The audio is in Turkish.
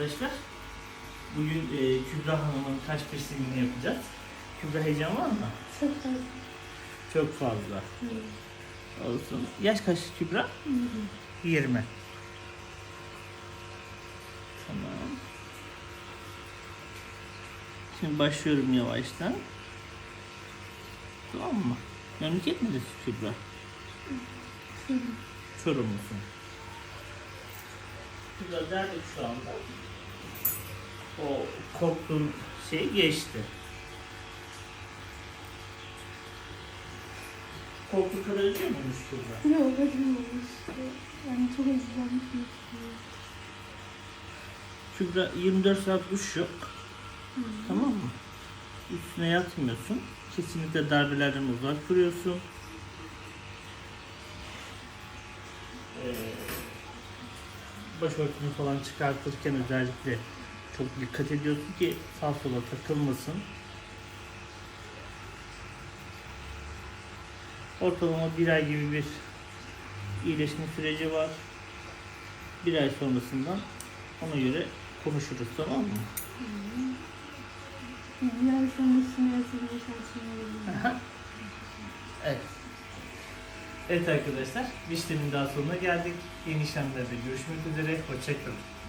arkadaşlar. Bugün e, Kübra Hanım'ın kaç piercingini yapacağız. Kübra heyecan var mı? Çok fazla. Çok fazla. Olsun. Yaş kaç Kübra? 20. Tamam. Şimdi başlıyorum yavaştan. Tamam mı? Memleket neresi Kübra? Çorumlusun. Kübra derdik şu anda. O korktuğun şey geçti. Korktuğun kadar acıyor muymuş Kübra? Yok acımamış. Yani çok acılanmış. Kübra 24 saat duş yok. Tamam mı? Üstüne yatmıyorsun. Kesinlikle darbelerden uzak duruyorsun. Ee, başörtünü falan çıkartırken özellikle çok dikkat ediyorsun ki sağ sola takılmasın. Ortalama bir ay gibi bir iyileşme süreci var. Bir ay sonrasından ona göre konuşuruz tamam mı? Bir ay olur. Aha. evet. Evet arkadaşlar, bir işlemin daha sonuna geldik. Yeni işlemlerde görüşmek üzere. Hoşçakalın.